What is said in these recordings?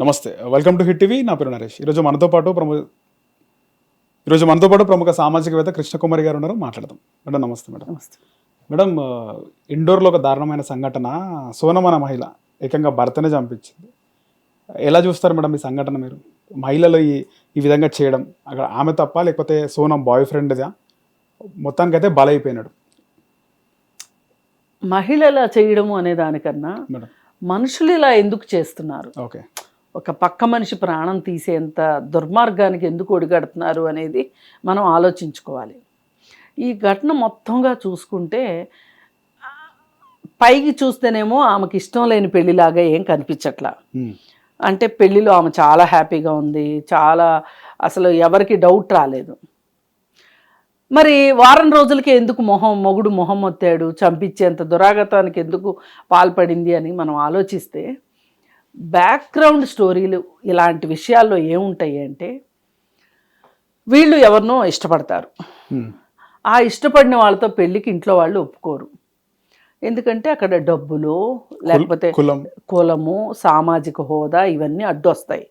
నమస్తే. Welcome to hit TV నా పేరు నరేష్. ఈరోజు మనతో పాటు ప్రముఖ ఈరోజు మనతో పాటు ప్రముఖ సామాజికవేత్త కృష్ణకుమారి గారు ఉన్నారు. మాట్లాడదాం. మేడం నమస్తే మేడం. నమస్తే. మేడం ఇండోర్లో ఒక దారుణమైన సంఘటన సోనమన మహిళ ఏకంగా భర్తనే చంపించింది. ఎలా చూస్తారు మేడం ఈ సంఘటన మీరు? మహిళలు ఈ ఈ విధంగా చేయడం అక్కడ ఆమె తప్ప లేకపోతే సోనం బాయ్ ఫ్రెండ్దా మొత్తానికైతే బలైపోయినాడు. మహిళల చేయడము అనే దానికన్నా మనుషులు ఇలా ఎందుకు చేస్తున్నారు? ఓకే. ఒక పక్క మనిషి ప్రాణం తీసేంత దుర్మార్గానికి ఎందుకు ఒడిగడుతున్నారు అనేది మనం ఆలోచించుకోవాలి. ఈ ఘటన మొత్తంగా చూసుకుంటే పైకి చూస్తేనేమో ఆమెకి ఇష్టం లేని పెళ్ళిలాగా ఏం కనిపించట్లా. అంటే పెళ్ళిలో ఆమె చాలా హ్యాపీగా ఉంది చాలా అసలు ఎవరికి డౌట్ రాలేదు. మరి వారం రోజులకి ఎందుకు మొహం మొగుడు మొహం మొత్తాడు చంపించేంత దురాగతానికి ఎందుకు పాల్పడింది అని మనం ఆలోచిస్తే బ్యాక్గ్రౌండ్ స్టోరీలు ఇలాంటి విషయాల్లో ఏముంటాయి అంటే వీళ్ళు ఎవరినో ఇష్టపడతారు. ఆ ఇష్టపడిన వాళ్ళతో పెళ్ళికి ఇంట్లో వాళ్ళు ఒప్పుకోరు. ఎందుకంటే అక్కడ డబ్బులు లేకపోతే కులం. కులము సామాజిక హోదా ఇవన్నీ అడ్డొస్తాయి.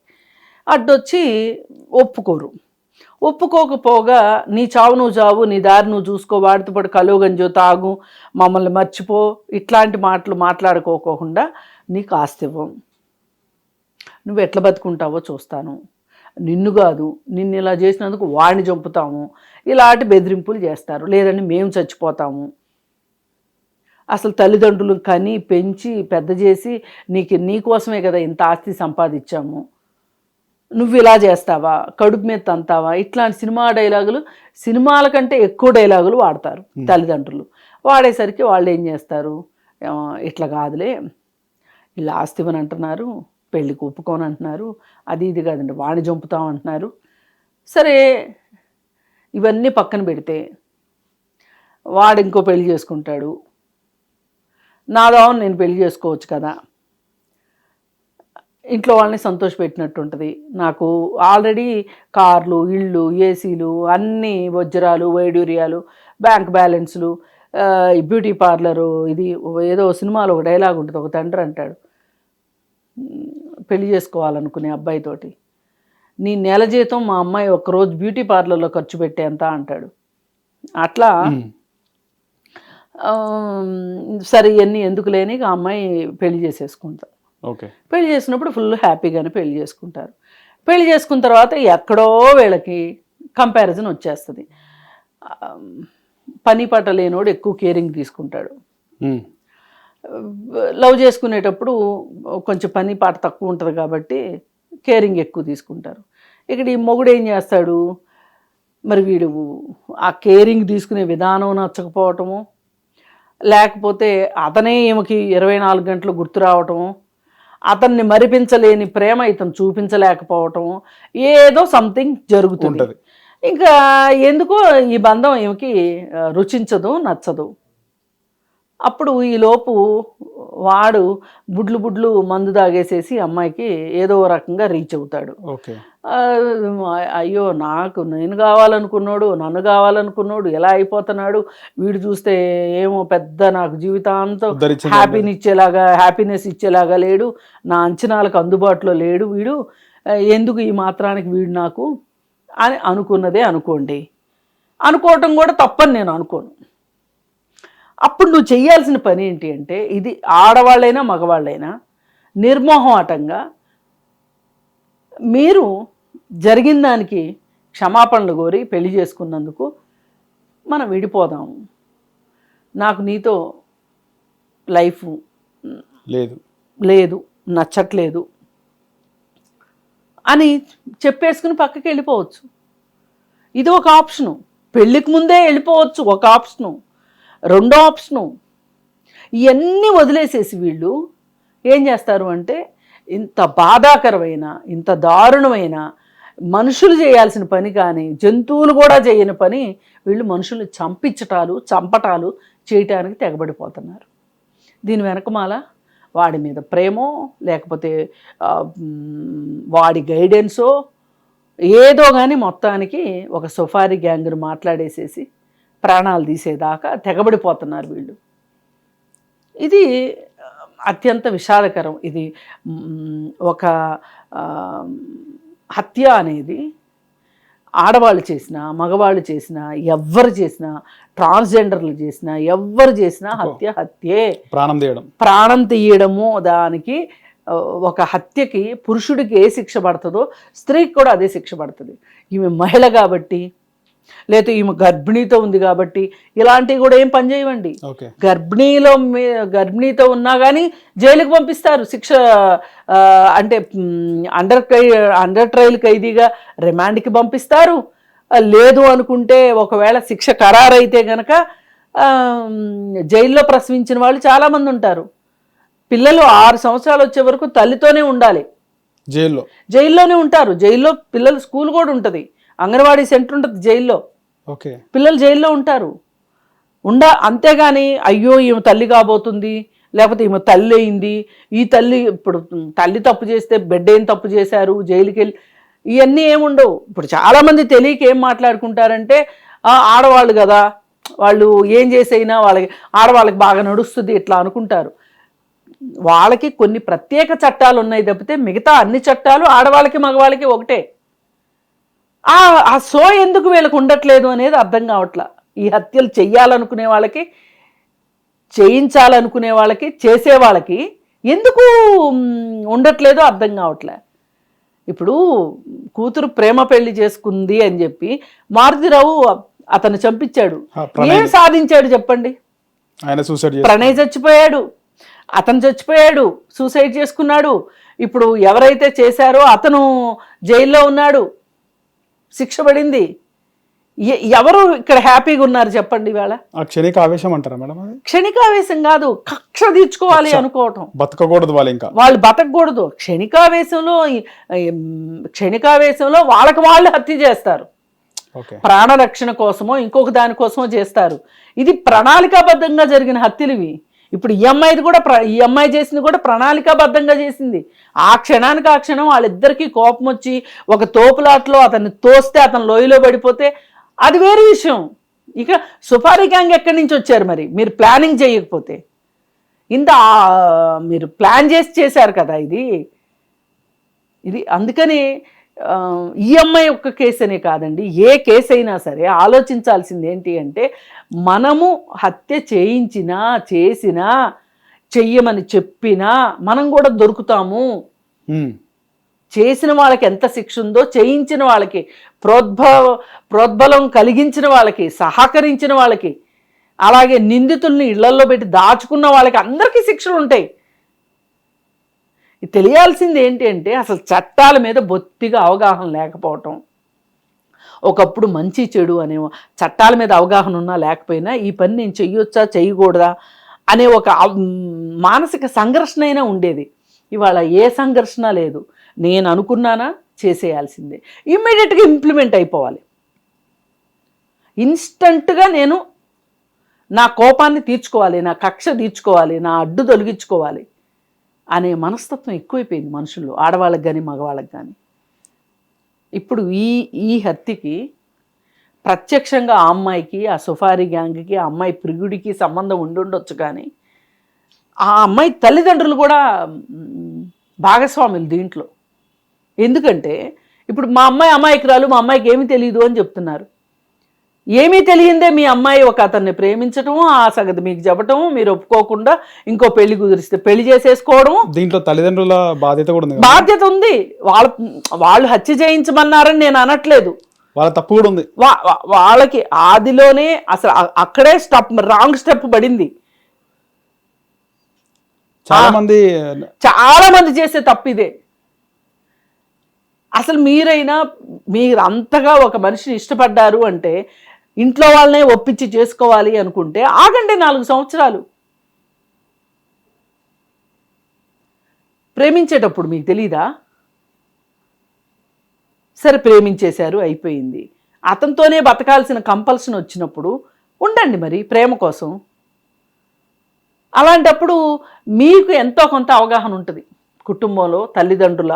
అడ్డొచ్చి ఒప్పుకోరు. ఒప్పుకోకపోగా నీ చావు నువ్వు చావు నీ దారి నువ్వు చూసుకో వాడితో పాటు కలుగంజో తాగు మమ్మల్ని మర్చిపో ఇట్లాంటి మాటలు మాట్లాడుకోకుండా నీకు ఆస్తి ఇవ్వం. నువ్వు ఎట్లా బతుకుంటావో చూస్తాను. నిన్ను కాదు నిన్ను ఇలా చేసినందుకు వాడిని చంపుతాము. ఇలాంటి బెదిరింపులు చేస్తారు. లేదంటే మేము చచ్చిపోతాము. అసలు తల్లిదండ్రులు కని పెంచి పెద్ద చేసి నీకు నీకోసమే కదా ఇంత ఆస్తి సంపాదించాము. నువ్వు ఇలా చేస్తావా? కడుపు మీద తంతావా? ఇట్లాంటి సినిమా డైలాగులు సినిమాల కంటే ఎక్కువ డైలాగులు వాడతారు తల్లిదండ్రులు. వాడేసరికి వాళ్ళు ఏం చేస్తారు? ఇట్లా కాదులే. వీళ్ళు ఆస్తి ఇవ్వని అంటున్నారు పెళ్ళికి ఒప్పుకోని అంటున్నారు అది ఇది కాదండి వాడిని చంపుతాం అంటున్నారు సరే ఇవన్నీ పక్కన పెడితే వాడు ఇంకో పెళ్ళి చేసుకుంటాడు. నాదో నేను పెళ్ళి చేసుకోవచ్చు కదా. ఇంట్లో వాళ్ళని సంతోషపెట్టినట్టు ఉంటుంది నాకు ఆల్రెడీ కార్లు ఇళ్ళు ఏసీలు అన్ని వజ్రాలు వైడూర్యాలు బ్యాంక్ బ్యాలెన్స్లు బ్యూటీ పార్లరు ఇది ఏదో సినిమాలో ఒక డైలాగ్ ఉంటుంది ఒక తండ్రి అంటాడు. పెళ్ళి చేసుకోవాలనుకునే అబ్బాయితోటి నీ నెల జీతం మా అమ్మాయి ఒక్కరోజు బ్యూటీ పార్లర్లో ఖర్చు పెట్టేంత అంటాడు. అట్లా సరే ఇవన్నీ ఎందుకు లేని ఆ అమ్మాయి పెళ్ళి చేసేసుకుంటా ఓకే. పెళ్ళి చేసినప్పుడు ఫుల్ హ్యాపీగానే పెళ్ళి చేసుకుంటారు. పెళ్ళి చేసుకున్న తర్వాత ఎక్కడో వీళ్ళకి కంపారిజన్ వచ్చేస్తుంది. పని పాట లేనోడు ఎక్కువ కేరింగ్ తీసుకుంటాడు. లవ్ చేసుకునేటప్పుడు కొంచెం పని పాట తక్కువ ఉంటుంది కాబట్టి కేరింగ్ ఎక్కువ తీసుకుంటారు. ఇక్కడ ఈ మొగుడు ఏం చేస్తాడు? మరి వీడు ఆ కేరింగ్ తీసుకునే విధానం నచ్చకపోవటము లేకపోతే అతనే ఈమెకి ఇరవై నాలుగు గంటలు గుర్తు రావటము అతన్ని మరిపించలేని ప్రేమ ఇతను చూపించలేకపోవటం ఏదో సంథింగ్ జరుగుతుంది. ఉంటది. ఇంకా ఎందుకో ఈ బంధం ఈమెకి రుచించదు నచ్చదు. అప్పుడు ఈ లోపు వాడు బుడ్లు బుడ్లు మందు తాగేసేసి అమ్మాయికి ఏదో రకంగా రీచ్ అవుతాడు. అయ్యో నాకు నేను కావాలనుకున్నాడు నన్ను కావాలనుకున్నాడు ఎలా అయిపోతున్నాడు? వీడు చూస్తే ఏమో పెద్ద నాకు జీవితాంతం హ్యాపీని ఇచ్చేలాగా హ్యాపీనెస్ ఇచ్చేలాగా లేడు. నా అంచనాలకు అందుబాటులో లేడు వీడు. ఎందుకు ఈ మాత్రానికి వీడు నాకు అని అనుకున్నదే అనుకోండి. అనుకోవటం కూడా తప్పని నేను అనుకోను. అప్పుడు నువ్వు చేయాల్సిన పని ఏంటి అంటే ఇది ఆడవాళ్ళైనా మగవాళ్ళైనా నిర్మోహమాటంగా మీరు జరిగిన దానికి క్షమాపణలు కోరి పెళ్ళి చేసుకున్నందుకు మనం విడిపోదాము నాకు నీతో లైఫ్ లేదు. లేదు నచ్చట్లేదు అని చెప్పేసుకుని పక్కకి వెళ్ళిపోవచ్చు. ఇది ఒక ఆప్షను. పెళ్ళికి ముందే వెళ్ళిపోవచ్చు ఒక ఆప్షను. రెండో ఆప్షను. ఇవన్నీ వదిలేసేసి వీళ్ళు ఏం చేస్తారు అంటే ఇంత బాధాకరమైన ఇంత దారుణమైన మనుషులు చేయాల్సిన పని కానీ జంతువులు కూడా చేయని పని వీళ్ళు మనుషుల్ని చంపించటాలు చంపటాలు చేయటానికి తెగబడిపోతున్నారు. దీని వెనకమాల వాడి మీద ప్రేమో లేకపోతే వాడి గైడెన్సో ఏదో కానీ మొత్తానికి ఒక సుఫారీ గ్యాంగ్ను మాట్లాడేసేసి ప్రాణాలు తీసేదాకా తెగబడిపోతున్నారు వీళ్ళు. ఇది అత్యంత విషాదకరం ఇది ఒక హత్య అనేది ఆడవాళ్ళు చేసినా మగవాళ్ళు చేసినా ఎవ్వరు చేసినా ట్రాన్స్జెండర్లు చేసినా ఎవ్వరు చేసినా హత్య హత్యే. ప్రాణం తీయడం. ప్రాణం తీయడము దానికి ఒక హత్యకి పురుషుడికి ఏ శిక్ష పడుతుందో స్త్రీకి కూడా అదే శిక్ష పడుతుంది. ఈమె మహిళ కాబట్టి లేకపోతే ఈమె గర్భిణీతో ఉంది కాబట్టి ఇలాంటివి కూడా ఏం పనిచేయవండి గర్భిణీలో గర్భిణీతో ఉన్నా కానీ జైలుకు పంపిస్తారు. శిక్ష అంటే అండర్ అండర్ ట్రయల్ ఖైదీగా రిమాండ్కి పంపిస్తారు. లేదు అనుకుంటే ఒకవేళ శిక్ష ఖరారైతే గనక జైల్లో ప్రసవించిన వాళ్ళు చాలామంది ఉంటారు. పిల్లలు ఆరు సంవత్సరాలు వచ్చే వరకు తల్లితోనే ఉండాలి. జైల్లో. జైల్లోనే ఉంటారు. జైల్లో పిల్లలు స్కూల్ కూడా ఉంటుంది. అంగన్వాడీ సెంటర్ ఉంటుంది జైల్లో. ఓకే. పిల్లలు జైల్లో ఉంటారు. ఉండ అంతేగాని అయ్యో ఈమె తల్లి కాబోతుంది లేకపోతే ఈమె తల్లి అయింది ఈ తల్లి ఇప్పుడు తల్లి తప్పు చేస్తే బిడ్డ ఏం తప్పు చేశారు జైలుకి వెళ్ళి ఇవన్నీ ఏముండవు ఇప్పుడు చాలామంది తెలియక ఏం మాట్లాడుకుంటారంటే "ఆ, ఆడవాళ్ళు కదా వాళ్ళు ఏం చేసైనా వాళ్ళకి ఆడవాళ్ళకి బాగా నడుస్తుంది ఇట్లా అనుకుంటారు. వాళ్ళకి కొన్ని ప్రత్యేక చట్టాలు ఉన్నాయి తప్పితే మిగతా అన్ని చట్టాలు ఆడవాళ్ళకి మగవాళ్ళకి ఒకటే. ఆ ఆ సో ఎందుకు వీళ్ళకి ఉండట్లేదు అనేది అర్థం కావట్లా. ఈ హత్యలు చెయ్యాలనుకునే వాళ్ళకి చేయించాలనుకునే వాళ్ళకి చేసే వాళ్ళకి ఎందుకు ఉండట్లేదో అర్థం కావట్లే. ఇప్పుడు కూతురు ప్రేమ పెళ్ళి చేసుకుంది అని చెప్పి మారుతిరావు అతను చంపించాడు. ఏం సాధించాడు చెప్పండి? ఆయన సూసైడ్ ప్రణయ్ చచ్చిపోయాడు. అతను చచ్చిపోయాడు. సూసైడ్ చేసుకున్నాడు. ఇప్పుడు ఎవరైతే చేశారో అతను జైల్లో ఉన్నాడు. శిక్ష పడింది. ఎవరు ఇక్కడ హ్యాపీగా ఉన్నారు చెప్పండి ఇవాళ క్షణిక ఆవేశం అంటారా మేడం అది? క్షణికావేశం కాదు కక్ష తీర్చుకోవాలి అనుకోవటం. బతకకూడదు వాళ్ళు ఇంకా. వాళ్ళు బతకూడదు క్షణికావేశంలో క్షణికావేశంలో వాళ్ళకి వాళ్ళు హత్య చేస్తారు. ప్రాణరక్షణ కోసమో ఇంకొక దానికోసమో చేస్తారు. ఇది ప్రణాళికాబద్ధంగా జరిగిన హత్యలు ఇవి. ఇప్పుడు ఈ అమ్మాయిది కూడా ప్ర ఈ అమ్మాయి చేసింది కూడా ప్రణాళికాబద్ధంగా చేసింది. ఆ క్షణానికి ఆ క్షణం వాళ్ళిద్దరికీ కోపం వచ్చి ఒక తోపులాట్లో అతన్ని తోస్తే అతను లోయలో పడిపోతే అది వేరే విషయం. ఇక సుపారీ గ్యాంగ్ ఎక్కడి నుంచి వచ్చారు మరి? మీరు ప్లానింగ్ చేయకపోతే. ఇంత మీరు ప్లాన్ చేసి చేశారు కదా ఇది? ఇది అందుకని ఆ, ఈ అమ్మాయి ఒక్క కేసు అనే కాదండి. ఏ కేసు అయినా సరే ఆలోచించాల్సింది ఏంటి అంటే మనము హత్య చేయించినా చేసినా చెయ్యమని చెప్పినా మనం కూడా దొరుకుతాము. చేసిన వాళ్ళకి ఎంత శిక్ష ఉందో చేయించిన వాళ్ళకి ప్రోద్భవ ప్రోద్బలం కలిగించిన వాళ్ళకి సహకరించిన వాళ్ళకి అలాగే నిందితుల్ని ఇళ్ళల్లో పెట్టి దాచుకున్న వాళ్ళకి అందరికీ శిక్షలు ఉంటాయి తెలియాల్సింది ఏంటి అంటే అసలు చట్టాల మీద బొత్తిగా అవగాహన లేకపోవటం. ఒకప్పుడు మంచి చెడు అనే చట్టాల మీద అవగాహన ఉన్నా లేకపోయినా ఈ పని నేను చెయ్యొచ్చా చేయకూడదా అనే ఒక మానసిక సంఘర్షణ అయినా ఉండేది. ఇవాళ ఏ సంఘర్షణ లేదు. నేను అనుకున్నానా? చేసేయాల్సిందే. ఇమ్మీడియట్గా ఇంప్లిమెంట్ అయిపోవాలి. ఇన్స్టంట్గా నేను నా కోపాన్ని తీర్చుకోవాలి నా కక్ష తీర్చుకోవాలి నా అడ్డు తొలగించుకోవాలి. అనే మనస్తత్వం ఎక్కువైపోయింది మనుషుల్లో ఆడవాళ్ళకి కానీ మగవాళ్ళకి కానీ ఇప్పుడు ఈ ఈ హత్యకి ప్రత్యక్షంగా ఆ అమ్మాయికి ఆ సుఫారీ గ్యాంగ్కి ఆ అమ్మాయి ప్రియుడికి సంబంధం ఉండుండొచ్చు కానీ ఆ అమ్మాయి తల్లిదండ్రులు కూడా భాగస్వాములు దీంట్లో. ఎందుకంటే ఇప్పుడు మా అమ్మాయి అమాయకురాలు మా అమ్మాయికి ఏమీ తెలియదు అని చెప్తున్నారు. ఏమీ తెలియందే మీ అమ్మాయి ఒక అతన్ని ప్రేమించటము ఆ సంగతి మీకు చెప్పటము మీరు ఒప్పుకోకుండా ఇంకో పెళ్ళి కుదిరిస్తే పెళ్ళి చేసేసుకోవడము. దీంట్లో తల్లిదండ్రుల బాధ్యత కూడా ఉంది. బాధ్యత ఉంది. వాళ్ళ వాళ్ళు హత్య చేయించమన్నారని నేను అనట్లేదు. వాళ్ళ తప్పు కూడా ఉంది. వాళ్ళకి ఆదిలోనే అసలు అక్కడే స్టెప్ రాంగ్ స్టెప్ పడింది. చాలా మంది చాలా మంది చేసే తప్పు ఇదే. అసలు మీరైనా మీరు అంతగా ఒక మనిషిని ఇష్టపడ్డారు అంటే ఇంట్లో వాళ్ళనే ఒప్పించి చేసుకోవాలి అనుకుంటే ఆగండి నాలుగు సంవత్సరాలు. ప్రేమించేటప్పుడు మీకు తెలీదా? సరే ప్రేమించేశారు అయిపోయింది. అతనితోనే బతకాల్సిన కంపల్షన్ వచ్చినప్పుడు ఉండండి మరి ప్రేమ కోసం. అలాంటప్పుడు మీకు ఎంతో కొంత అవగాహన ఉంటుంది. కుటుంబంలో తల్లిదండ్రుల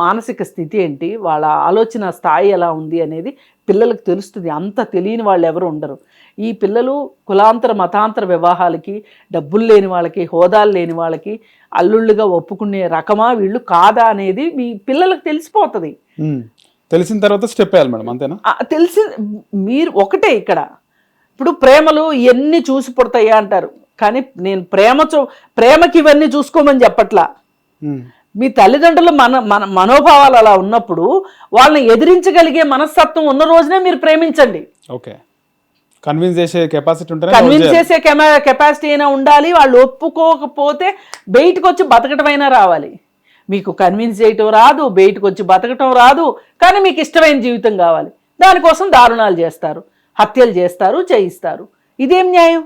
మానసిక స్థితి ఏంటి? వాళ్ళ ఆలోచన స్థాయి ఎలా ఉంది అనేది పిల్లలకు తెలుస్తుంది. అంత తెలియని వాళ్ళు ఎవరు ఉండరు. ఈ పిల్లలు కులాంతర మతాంతర వివాహాలకి డబ్బులు లేని వాళ్ళకి హోదాలు లేని వాళ్ళకి అల్లుళ్ళుగా ఒప్పుకునే రకమా వీళ్ళు కాదా అనేది మీ పిల్లలకు తెలిసిపోతుంది. తెలిసిన తర్వాత స్టెప్ వేయాలి మేడం అంతేనా? తెలిసి మీరు ఒకటే ఇక్కడ. ఇప్పుడు ప్రేమలు ఇవన్నీ చూసి పుడతాయా అంటారు. కానీ నేను ప్రేమ చూ ప్రేమకి ఇవన్నీ చూసుకోమని చెప్పట్లా. మీ తల్లిదండ్రులు మన మన మనోభావాలు అలా ఉన్నప్పుడు వాళ్ళని ఎదిరించగలిగే మనస్తత్వం ఉన్న రోజునే మీరు ప్రేమించండి. ఓకే. కన్విన్స్ చేసే కెపాసిటీ ఉంటేనే కన్విన్స్ చేసే కెమా కెపాసిటీ అయినా ఉండాలి వాళ్ళు ఒప్పుకోకపోతే బయటకు వచ్చి బతకటమైనా రావాలి. మీకు కన్విన్స్ చేయటం రాదు బయటకు వచ్చి బతకటం రాదు కానీ మీకు ఇష్టమైన జీవితం కావాలి. దానికోసం దారుణాలు చేస్తారు హత్యలు చేస్తారు చేయిస్తారు. ఇదేం న్యాయం?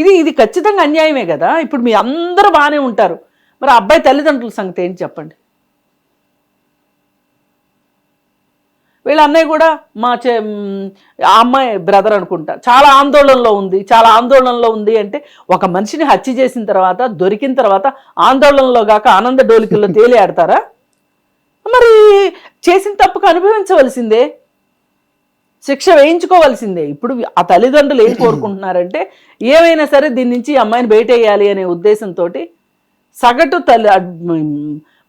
ఇది ఇది ఖచ్చితంగా అన్యాయమే కదా? ఇప్పుడు మీ అందరూ బాగానే ఉంటారు. మరి అబ్బాయి తల్లిదండ్రుల సంగతి ఏంటి చెప్పండి. వీళ్ళ అన్నయ్య కూడా మా చె ఆ అమ్మాయి బ్రదర్ అనుకుంటా. చాలా ఆందోళనలో ఉంది. చాలా ఆందోళనలో ఉంది అంటే ఒక మనిషిని హత్య చేసిన తర్వాత దొరికిన తర్వాత ఆందోళనలో కాక ఆనంద డోలికల్లో తేలి ఆడతారా? మరి చేసిన తప్పుకు అనుభవించవలసిందే. శిక్ష వేయించుకోవాల్సిందే. ఇప్పుడు ఆ తల్లిదండ్రులు ఏం కోరుకుంటున్నారంటే ఏమైనా సరే దీని నుంచి అమ్మాయిని బయటేయాలి అనే ఉద్దేశంతో సగటు తల్లి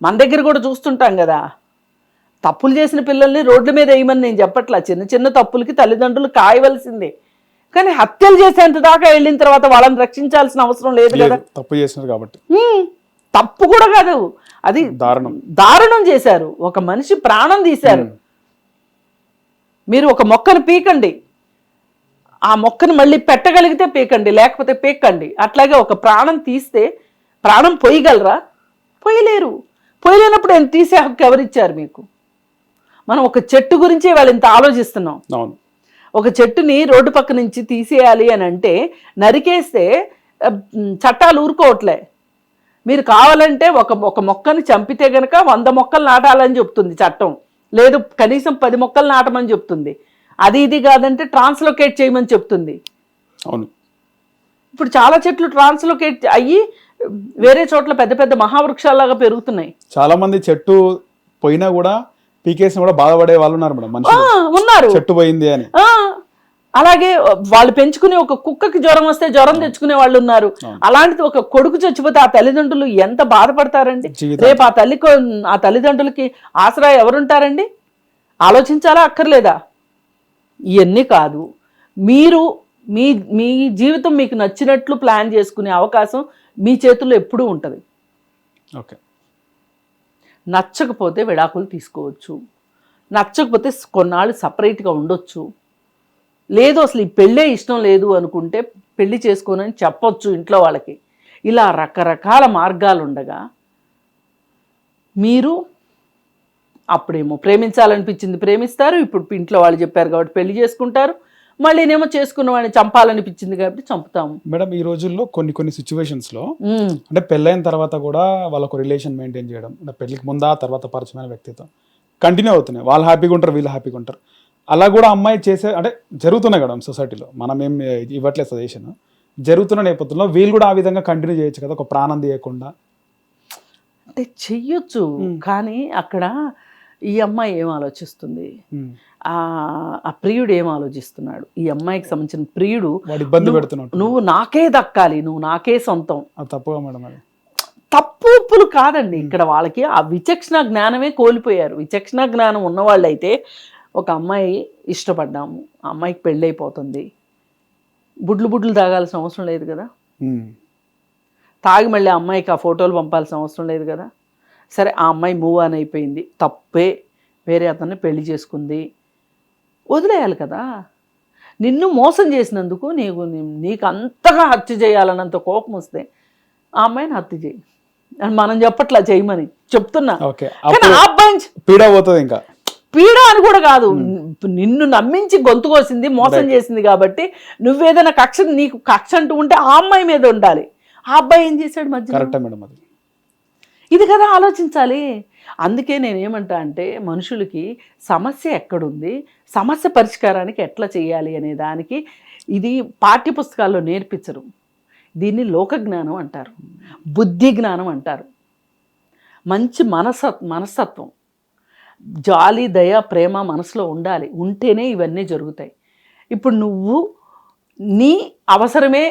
మన దగ్గర కూడా చూస్తుంటాం కదా. తప్పులు చేసిన పిల్లల్ని రోడ్ల మీద వేయమని నేను చెప్పట్లా. చిన్న చిన్న తప్పులకి తల్లిదండ్రులు కాయవలసిందే. కానీ హత్యలు చేసేంత దాకా వెళ్ళిన తర్వాత వాళ్ళని రక్షించాల్సిన అవసరం లేదు కదా. లేదు, తప్పు చేసినారు కాబట్టి. తప్పు కూడా కాదు. అది దారుణం. దారుణం చేశారు. ఒక మనిషి ప్రాణం తీశారు. మీరు ఒక మొక్కను పీకండి. ఆ మొక్కను మళ్ళీ పెట్టగలిగితే పీకండి లేకపోతే పీకండి. అట్లాగే ఒక ప్రాణం తీస్తే ప్రాణం పొయ్యగలరా పొయ్యలేరు పొయ్యలేనప్పుడు ఎంత తీసే హక్కు ఎవరిచ్చారు మీకు? మనం ఒక చెట్టు గురించే వాళ్ళు ఇంత ఆలోచిస్తున్నాం. అవును. ఒక చెట్టుని రోడ్డు పక్క నుంచి తీసేయాలి అని అంటే నరికేస్తే చట్టాలు ఊరుకోవట్లే. మీరు కావాలంటే ఒక ఒక మొక్కని చంపితే గనక వంద మొక్కలు నాటాలని చెప్తుంది చట్టం. లేదు కనీసం పది మొక్కలు నాటమని చెప్తుంది. అది ఇది కాదంటే ట్రాన్స్లోకేట్ చేయమని చెప్తుంది. అవును. ఇప్పుడు చాలా చెట్లు ట్రాన్స్లోకేట్ అయ్యి వేరే చోట్ల పెద్ద పెద్ద మహావృక్షాలాగా పెరుగుతున్నాయి. చాలా మంది చెట్టు పోయినా కూడా పీకేసిన కూడా బాధపడే వాళ్ళు ఉన్నారు మేడం ఉన్నారు. చెట్టు పోయింది అని. అలాగే వాళ్ళు పెంచుకునే ఒక కుక్కకి జ్వరం వస్తే జ్వరం తెచ్చుకునే వాళ్ళు ఉన్నారు. అలాంటిది ఒక కొడుకు చచ్చిపోతే ఆ తల్లిదండ్రులు ఎంత బాధపడతారండి. రేపు ఆ తల్లికి ఆ తల్లిదండ్రులకి ఆసరా ఎవరుంటారండి? ఆలోచించాలా అక్కర్లేదా? ఇవన్నీ కాదు. మీరు మీ మీ జీవితం మీకు నచ్చినట్లు ప్లాన్ చేసుకునే అవకాశం మీ చేతుల్లో ఎప్పుడూ ఉంటుంది. ఓకే. నచ్చకపోతే విడాకులు తీసుకోవచ్చు. నచ్చకపోతే కొన్నాళ్ళు సపరేట్గా ఉండొచ్చు. లేదు అసలు ఈ పెళ్ళే ఇష్టం లేదు అనుకుంటే పెళ్ళి చేసుకోనని చెప్పొచ్చు ఇంట్లో వాళ్ళకి. ఇలా రకరకాల మార్గాలు ఉండగా మీరు అప్పుడేమో ప్రేమించాలనిపించింది ప్రేమిస్తారు ఇప్పుడు ఇంట్లో వాళ్ళు చెప్పారు కాబట్టి పెళ్ళి చేసుకుంటారు మళ్ళీనేమో చేసుకున్న వాడిని చంపాలనిపించింది కాబట్టి చంపుతాము. మేడం ఈ రోజుల్లో కొన్ని కొన్ని సిచ్యువేషన్స్లో అంటే పెళ్ళైన తర్వాత కూడా వాళ్ళకు రిలేషన్ మెయింటైన్ చేయడం అంటే పెళ్ళికి ముందా తర్వాత పరిచయమైన వ్యక్తితో కంటిన్యూ అవుతున్నాయి. వాళ్ళు హ్యాపీగా ఉంటారు వీళ్ళు హ్యాపీగా ఉంటారు. అలా కూడా అమ్మాయి చేసే అంటే జరుగుతున్నాయి కదా సొసైటీలో మనం ఏం ఇవ్వట్లేదు సజెషన్ జరుగుతున్న నేపథ్యంలో వీళ్ళు కూడా ఆ విధంగా కంటిన్యూ చేయొచ్చు కదా ఒక ప్రాణం తీయకుండా? అంటే చెయ్యొచ్చు కానీ అక్కడ ఈ అమ్మాయి ఏం ఆలోచిస్తుంది. ఆ ఆ ప్రియుడు ఏం ఆలోచిస్తున్నాడు? ఈ అమ్మాయికి సంబంధించిన ప్రియుడు ఇబ్బంది పెడుతున్నట్టు. నువ్వు నాకే దక్కాలి నువ్వు నాకే సొంతం. తప్పుగా మేడం అది. తప్పు ఉప్పులు కాదండి. ఇక్కడ వాళ్ళకి ఆ విచక్షణ జ్ఞానమే కోల్పోయారు. విచక్షణ జ్ఞానం ఉన్నవాళ్ళైతే ఒక అమ్మాయి ఇష్టపడ్డాము. ఆ అమ్మాయికి పెళ్ళైపోతుంది. బుడ్లు బుడ్లు తాగాల్సిన అవసరం లేదు కదా. తాగి మళ్ళీ ఆ అమ్మాయికి ఆ ఫోటోలు పంపాల్సిన అవసరం లేదు కదా? సరే ఆ అమ్మాయి మూవ్ ఆన్ అయిపోయింది. తప్పే. వేరే అతన్ని పెళ్ళి చేసుకుంది. వదిలేయాలి కదా? నిన్ను మోసం చేసినందుకు నీకు నీకు అంతగా హత్య చేయాలన్నంత కోపం వస్తే ఆ అమ్మాయిని హత్య చేయి. అని మనం చెప్పట్లా చేయమని చెప్తున్నా. ఓకే. కానీ అప్పుడు ఆ అబ్బాయి పీడ పోతుంది ఇంకా. పీడ అని కూడా కాదు. నిన్ను నమ్మించి గొంతు కోసింది మోసం చేసింది కాబట్టి నువ్వేదైనా కక్ష నీకు కక్ష అంటూ ఉంటే ఆ అమ్మాయి మీద ఉండాలి. ఆ అబ్బాయి ఏం చేశాడు మధ్య ఇది కదా ఆలోచించాలి. అందుకే నేను ఏమంటా అంటే మనుషులకి సమస్య ఎక్కడుంది సమస్య పరిష్కారానికి ఎట్లా చేయాలి అనే దానికి ఇది పాఠ్యపుస్తకాల్లో నేర్పించరు. దీన్ని లోక జ్ఞానం అంటారు. బుద్ధి జ్ఞానం అంటారు. మంచి మనస మనస్తత్వం. జాలి దయ ప్రేమ మనసులో ఉండాలి. ఉంటేనే ఇవన్నీ జరుగుతాయి. ఇప్పుడు నువ్వు నీ అవసరమే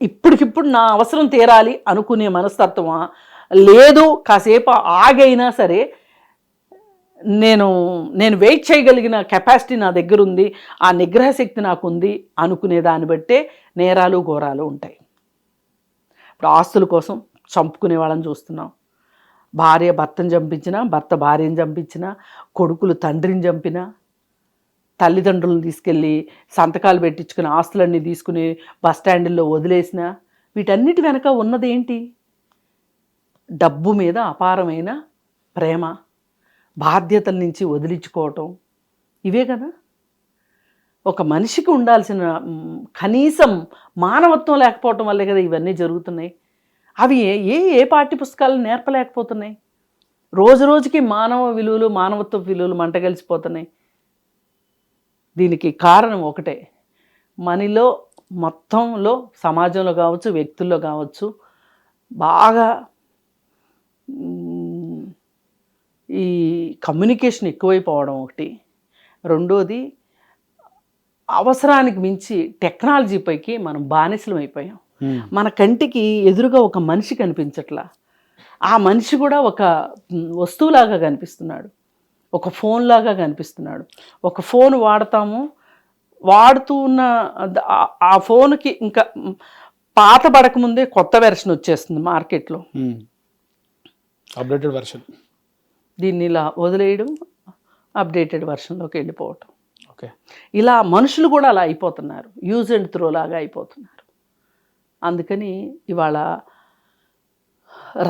ఇప్పటికిప్పుడు నా అవసరం తీరాలి అనుకునే మనస్తత్వమా? లేదు కాసేపు ఆగైనా సరే నేను నేను వెయిట్ చేయగలిగిన కెపాసిటీ నా దగ్గర ఉంది ఆ నిగ్రహ శక్తి నాకుంది అనుకునే దాన్ని బట్టే నేరాలు ఘోరాలు ఉంటాయి. ఇప్పుడు ఆస్తుల కోసం చంపుకునే వాళ్ళని చూస్తున్నాం. భార్య భర్తను చంపించినా భర్త భార్యను చంపించినా కొడుకులు తండ్రిని చంపినా తల్లిదండ్రులను తీసుకెళ్ళి సంతకాలు పెట్టించుకుని ఆస్తులన్నీ తీసుకుని బస్ స్టాండ్లో వదిలేసిన వీటన్నిటి వెనక ఉన్నదేంటి? డబ్బు మీద అపారమైన ప్రేమ బాధ్యతల నుంచి వదిలించుకోవటం. ఇవే కదా? ఒక మనిషికి ఉండాల్సిన కనీసం మానవత్వం లేకపోవటం వల్లే కదా ఇవన్నీ జరుగుతున్నాయి. అవి ఏ ఏ ఏ పాఠ్య పుస్తకాలు నేర్పలేకపోతున్నాయి? రోజు రోజుకి మానవ విలువలు మానవత్వ విలువలు మంటగలిసిపోతున్నాయి దీనికి కారణం ఒకటే. మనలో మొత్తంలో సమాజంలో కావచ్చు వ్యక్తుల్లో కావచ్చు బాగా ఈ కమ్యూనికేషన్ ఎక్కువైపోవడం ఒకటి. రెండోది అవసరానికి మించి టెక్నాలజీపైకి మనం బానిసలం అయిపోయాం. మన కంటికి ఎదురుగా ఒక మనిషి కనిపించట్లా. ఆ మనిషి కూడా ఒక వస్తువులాగా కనిపిస్తున్నాడు. ఒక ఫోన్ లాగా కనిపిస్తున్నాడు. ఒక ఫోన్ వాడతాము. వాడుతూ ఉన్న ఆ- ఫోన్కి ఇంకా పాత పడకముందే కొత్త వెర్షన్ వచ్చేస్తుంది మార్కెట్లో. Updated version. దీన్ని ఇలా వదిలేయడం అప్డేటెడ్ వర్షన్లోకి వెళ్ళిపోవటం. ఓకే. ఇలా మనుషులు కూడా అలా అయిపోతున్నారు. యూజ్ అండ్ త్రో లాగా అయిపోతున్నారు. అందుకని ఇవాళ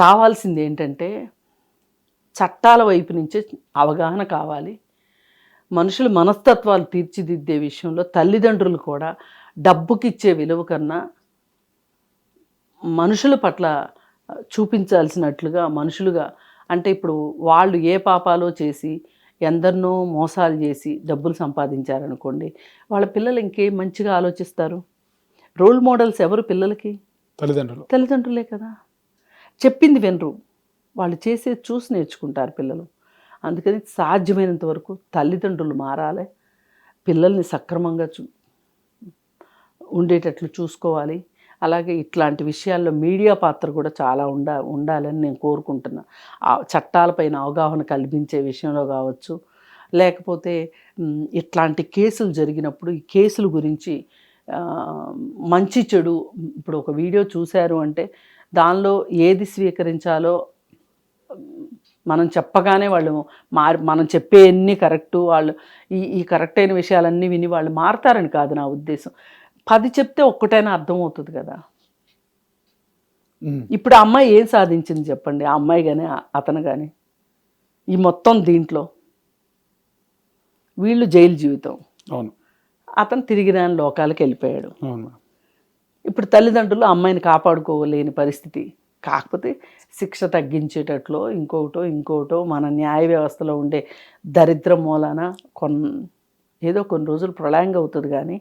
రావాల్సింది ఏంటంటే చట్టాల వైపు నుంచే అవగాహన కావాలి. మనుషుల మనస్తత్వాలు తీర్చిదిద్దే విషయంలో తల్లిదండ్రులు కూడా డబ్బుకిచ్చే విలువ కన్నా మనుషుల పట్ల చూపించాల్సినట్లుగా మనుషులుగా అంటే ఇప్పుడు వాళ్ళు ఏ పాపాలో చేసి ఎందరినో మోసాలు చేసి డబ్బులు సంపాదించారనుకోండి వాళ్ళ పిల్లలు ఇంకేం మంచిగా ఆలోచిస్తారు? రోల్ మోడల్స్ ఎవరు పిల్లలకి? తల్లిదండ్రులు. తల్లిదండ్రులే కదా. చెప్పింది వినరు. వాళ్ళు చేసేది చూసి నేర్చుకుంటారు పిల్లలు. అందుకని సాధ్యమైనంత వరకు తల్లిదండ్రులు మారాలి. పిల్లల్ని సక్రమంగా చూ ఉండేటట్లు చూసుకోవాలి. అలాగే ఇట్లాంటి విషయాల్లో మీడియా పాత్ర కూడా చాలా ఉండా ఉండాలని నేను కోరుకుంటున్నా. ఆ చట్టాలపైన అవగాహన కల్పించే విషయంలో కావచ్చు. లేకపోతే ఇట్లాంటి కేసులు జరిగినప్పుడు ఈ కేసుల గురించి మంచి చెడు. ఇప్పుడు ఒక వీడియో చూశారు అంటే దానిలో ఏది స్వీకరించాలో మనం చెప్పగానే వాళ్ళు మారి మనం చెప్పే అన్ని కరెక్టు వాళ్ళు ఈ ఈ కరెక్ట్ అయిన విషయాలన్నీ విని వాళ్ళు మారతారని కాదు నా ఉద్దేశం. పది చెప్తే ఒక్కటైనా అర్థమవుతుంది కదా. ఉమ్. ఇప్పుడు ఆ అమ్మాయి ఏం సాధించింది చెప్పండి? ఆ అమ్మాయి కానీ అతను కానీ ఈ మొత్తం దీంట్లో వీళ్ళు జైలు జీవితం. అవును. అతను తిరిగి రాని లోకాలకు వెళ్ళిపోయాడు. ఇప్పుడు తల్లిదండ్రులు అమ్మాయిని కాపాడుకోలేని పరిస్థితి. కాకపోతే శిక్ష తగ్గించేటట్లో ఇంకొకటో ఇంకొకటో మన న్యాయ వ్యవస్థలో ఉండే దరిద్రం మూలాన కొన్ ఏదో కొన్ని రోజులు ప్రళయంగా అవుతుంది కానీ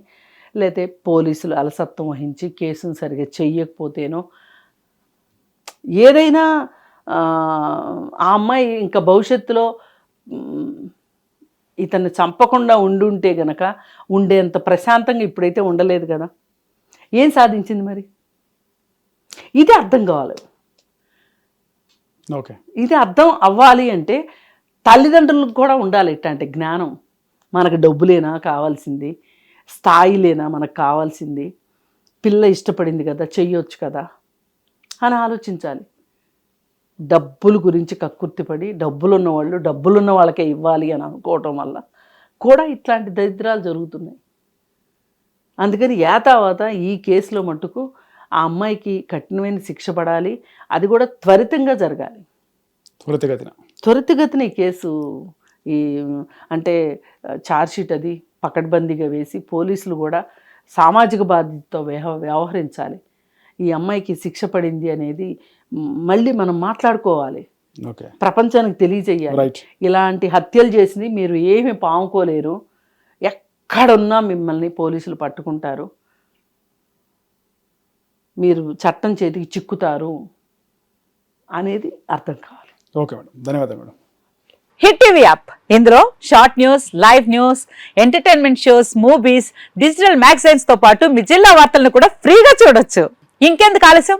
లేకపోతే పోలీసులు అలసత్వం వహించి కేసును సరిగా చెయ్యకపోతేనో ఏదైనా ఆ అమ్మాయి ఇంకా భవిష్యత్తులో మ్, ఇతన్ని చంపకుండా ఉండుంటే గనక ఉండేంత ప్రశాంతంగా ఇప్పుడైతే ఉండలేదు కదా. ఏం సాధించింది మరి? ఇది అర్థం కావాలి. ఓకే. ఇది అర్థం అవ్వాలి అంటే తల్లిదండ్రులకు కూడా ఉండాలి ఇట్లాంటి జ్ఞానం. మనకు డబ్బులేనా కావాల్సింది స్థాయిలేనా మనకు కావాల్సింది పిల్ల ఇష్టపడింది కదా చెయ్యొచ్చు కదా అని ఆలోచించాలి. డబ్బుల గురించి కక్కుర్తిపడి డబ్బులున్న వాళ్ళు డబ్బులున్న వాళ్ళకే ఇవ్వాలి అని అనుకోవటం వల్ల కూడా ఇట్లాంటి దరిద్రాలు జరుగుతున్నాయి. అందుకని యాతావాత ఈ కేసులో మట్టుకు ఆ అమ్మాయికి కఠినమైన శిక్ష పడాలి అది కూడా త్వరితంగా జరగాలి. త్వరితగతిన. త్వరితగతిన ఈ కేసు ఈ అంటే ఛార్జ్షీట్ అది పకడ్బందీగా వేసి పోలీసులు కూడా సామాజిక బాధ్యతతో వ్యవ వ్యవహరించాలి. ఈ అమ్మాయికి శిక్ష పడింది అనేది మళ్ళీ మనం మాట్లాడుకోవాలి. ఓకే. ప్రపంచానికి తెలియజేయాలి. ఇలాంటి హత్యలు చేసింది మీరు ఏమి పాముకోలేరు. ఎక్కడున్నా మిమ్మల్ని పోలీసులు పట్టుకుంటారు. మీరు చట్టం చేతికి చిక్కుతారు అనేది అర్థం కావాలి. Okay madam. ధన్యవాదాలు మేడం. Hit TV app. ఇందులో short news live news entertainment shows movies digital మ్యాగజైన్స్తో పాటు మీ జిల్లా వార్తలను కూడా ఫ్రీగా చూడొచ్చు. ఇంకెందుకు ఆలస్యం?